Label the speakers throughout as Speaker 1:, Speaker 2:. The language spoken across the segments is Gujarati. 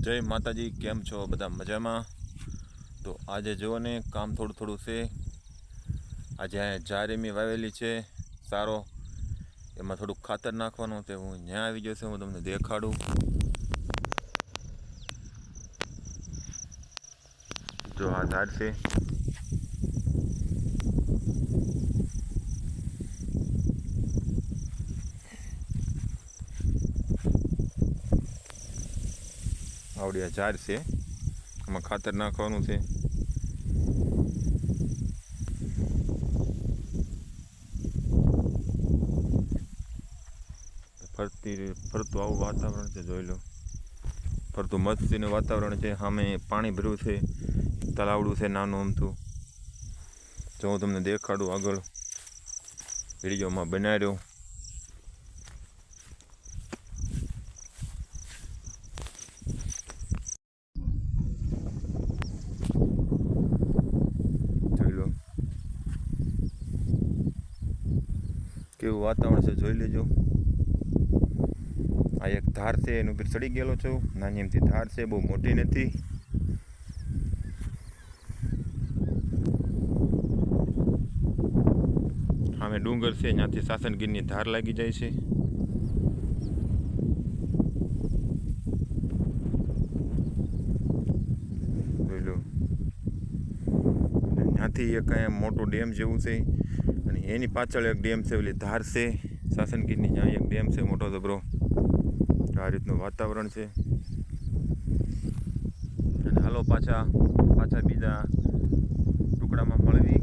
Speaker 1: જય માતાજી, કેમ છો? બધા મજામાં? તો આજે જુઓ ને, કામ થોડું થોડું છે. આજે અહીંયા જારેમી વાવેલી છે, સારો. એમાં થોડુંક ખાતર નાખવાનું તે હું ત્યાં આવી છે, હું તમને દેખાડું. જો આ છે. આવડી આ ઝાડ છે. એમાં ખાતર નાખવાનું છે. ફરતી ફરતું આવું વાતાવરણ છે, જોઈ લો. ફરતું મસ્તીનું વાતાવરણ છે, સામે પાણી ભર્યું છે, તલાવડું છે, નાનું અમથું જો હું તમને દેખાડું આગળ. વિડીયોમાં બનાવ્યો જોઈ લો કેવું વાતાવરણ છે, જોઈ લેજો. આ એક ધાર છે, એનું ઉપર ચડી ગયેલો છું. નાની એમથી ધાર છે, બહુ મોટી નથી. સામે ડુંગર છે, ત્યાંથી સાસનગીરની ધાર લાગી જાય છે. ત્યાંથી એક કાંઈ મોટો ડેમ જેવું છે. એની પાછળ એક ડેમ છે, ઓલી ધાર છે સાસનગીરની જ્યાં એક ડેમ છે મોટો જબરો. આ રીતનું વાતાવરણ છે. અને હાલો પાછા પાછા બીજા ટુકડામાં મળવી.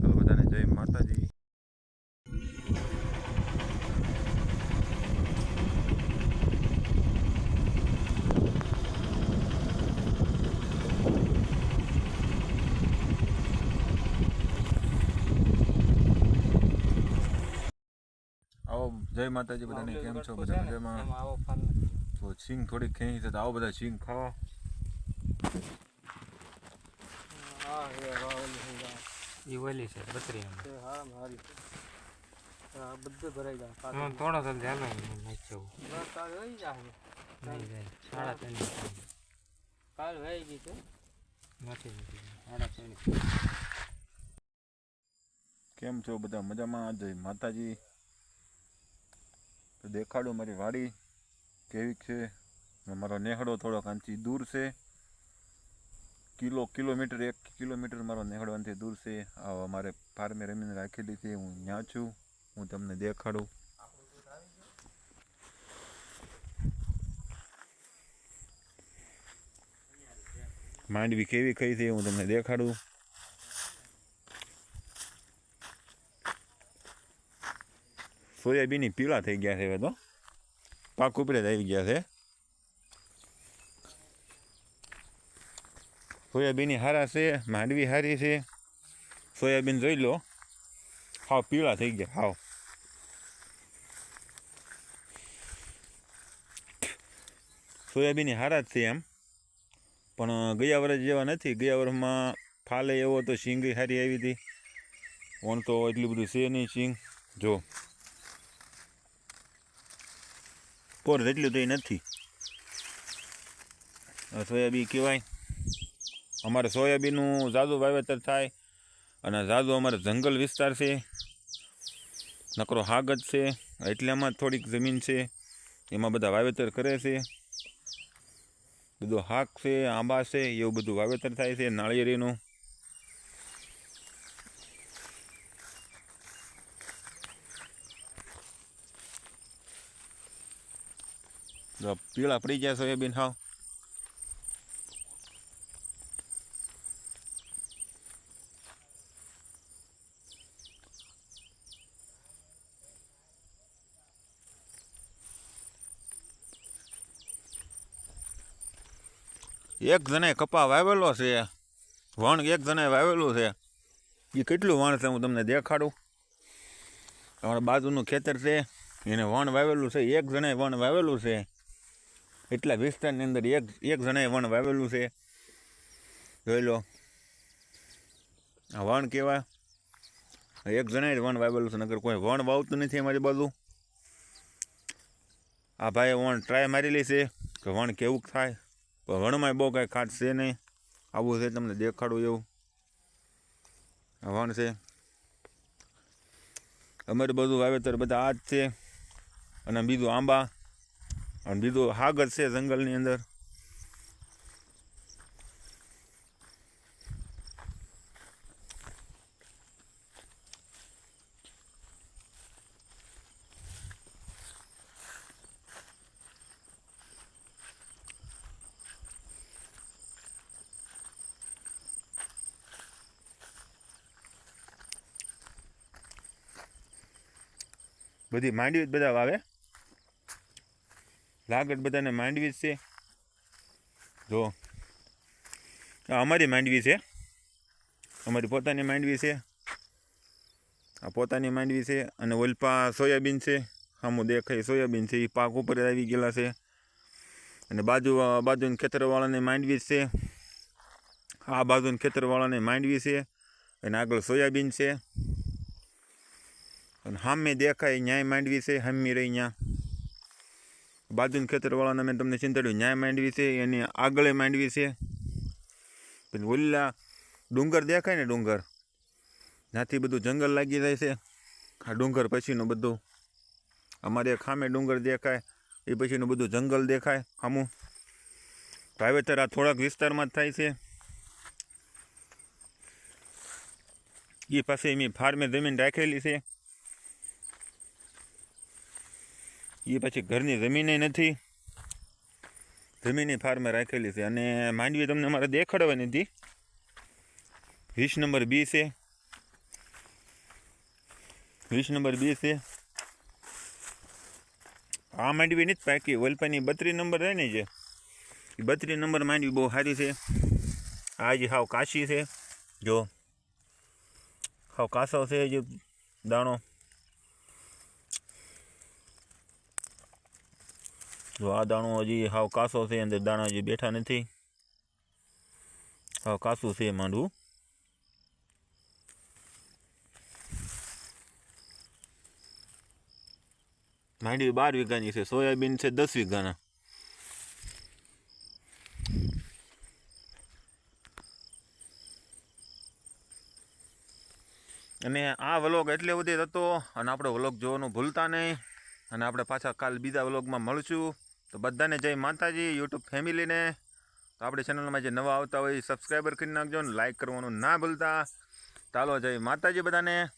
Speaker 1: હાલો બધાને જય માતાજી આવો જય માતાજી બધાને કેમ છો? બધા મજામાં? તો સિંગ થોડી ખેંચી છે તો આવો બધા સિંગ ખાવા
Speaker 2: ઈ ઓલી છે બત્રી
Speaker 3: બધું ભરાઈ જાય
Speaker 2: થોડો તો ધ્યાન નાખ્યો
Speaker 3: જાય
Speaker 2: સાડા ત્રણ
Speaker 3: કાલ વહી ગઈ છે?
Speaker 2: નથી નથી
Speaker 3: સાડા ત્રણ
Speaker 1: કેમ છો બધા? મજામાં? જય માતાજી. તો દેખાડો મારી વાડી કેવી છે? મારો નેહડો થોડોક આનાથી દૂર છે. કિલો, કિલોમીટર, એક કિલોમીટર મારો નેહડો આનાથી દૂર છે. આ અમારે ફાર્મે રમીને રાખેલી છે. હું ત્યાં છું. હું તમને દેખાડું. માંડવી કેવી કઈ છે હું તમને દેખાડું. સોયાબીન પીળા થઈ ગયા છે હવે તો. પાક ઉપરે જ ગયા છે. સોયાબીન હારા છે, માંડવી હારી છે. સોયાબીન જોઈ લો. હાવ પીળા થઈ ગયા, હાવ. સોયાબીન હારા જ છે એમ. પણ ગયા વર્ષ જેવા નથી. ગયા વર્ષમાં ફાલે એવો તો શીંગી હારી આવી હતી. ઓન તો એટલું બધું છે નહીં શીંગ. જો. પોર જેટલું તો નથી. સોયાબીન કહેવાય. અમારે સોયાબીનનું ઝાઝું વાવેતર થાય અને ઝાઝું અમારે જંગલ વિસ્તાર છે. નકરો હાગ જ છે. એટલે આમાં થોડીક જમીન છે. એમાં બધા વાવેતર કરે છે. બધું હાક છે, આંબા છે, એવું બધું વાવેતર થાય છે, નાળિયેરીનું. જો પીળા પડી ગયા સોયાબીન હાવ એક જણે કપા વાવેલો છે. વણ એક જણે વાવેલું છે. એ કેટલું વણ છે હું તમને દેખાડું. અમારા બાજુનું ખેતર છે. એને વણ વાવેલું છે. એક જણે વણ વાવેલું છે. એટલા વિસ્તારની અંદર એક એક જણાએ વણ વાવેલું છે. જોઈ લો. આ વણ કહેવાય એક જણાએ જ વણ વાવેલું છે નગર કોઈ વણ વાવતું નથી અમારી બાજુ. આ ભાઈએ વણ ટ્રાય મારેલી છે, કે વણ કેવું થાય? પણ વણમાં બહુ કાંઈ ખાસ છે નહીં. આવું છે તમને દેખાડું એવું. આ વણ છે. અમારે બધું વાવેતર બધા આ જ છે. અને બીજું આંબા. અને બીજું હાગર છે જંગલની અંદર. બધી માંડવી બધા વાવે? લાગત બધાને માંડવી છે. જો અમારી માંડવી છે. અમારી પોતાની માંડવી છે. આ પોતાની માંડવી છે અને ઓલપા સોયાબીન છે. સામું દેખાય સોયાબીન છે એ પાક ઉપર આવી ગયેલા છે. અને બાજુ, બાજુની ખેતરવાળાને માંડવી છે. આ બાજુની ખેતરવાળાને માંડવી છે અને આગળ સોયાબીન છે. અને હામે દેખાય ન્યાય માંડવી છે, હામી રહી ત્યાં બાજુના ખેતરવાળાને મેં તમને ચિંતાડ્યું, ન્યાય માંડવી છે, એની આગળ માંડવી છે. પછી ઓલા ડુંગર દેખાય ને ડુંગર? ત્યાંથી બધું જંગલ લાગી જાય છે. આ ડુંગર પછીનું બધું. અમારે ખામે ડુંગર દેખાય, એ પછીનું બધું જંગલ દેખાય આમું. વાવેતર આ થોડાક વિસ્તારમાં જ થાય છે. એ પાસે એમની ફાર્મે જમીન રાખેલી છે. એ પછી ઘરની જમીને નથી. જમીનની ફાર્મે રાખેલી છે. અને માંડવી તમને અમારે દેખાડવાની હતી. વીસ નંબર બી છે. વીસ નંબર બી છે. આ માંડવી નથી પાકી. વલપાની બત્રીસ નંબર રહે ને જે? એ બત્રીસ નંબર માંડવી બહુ સારી છે. આ જે હાવ કાશી છે. જો, હાવ કાસો છે જે દાણો. જો આ દાણો હજી હાવ કાસો છે, અંદર દાણા હજી બેઠા નથી. હાવ કાસું છે માંડવું. માંડવી બાર વીઘાની છે, સોયાબીન છે દસ વીઘાના. અને આ વ્લોગ એટલે બધી હતો, અને આપણે વ્લોગ જોવાનું ભૂલતા નહીં. અને આપણે પાછા કાલ બીજા વ્લોગમાં મળશું. તો બધાને જય માતાજી યુટ્યુબ ફેમિલીને. તો આપણી ચેનલમાં જે નવા આવતા હોય સબસ્ક્રાઈબર કરી નાખજો ને લાઈક કરવાનું ના ભૂલતા. ચાલો જય માતાજી બધાને.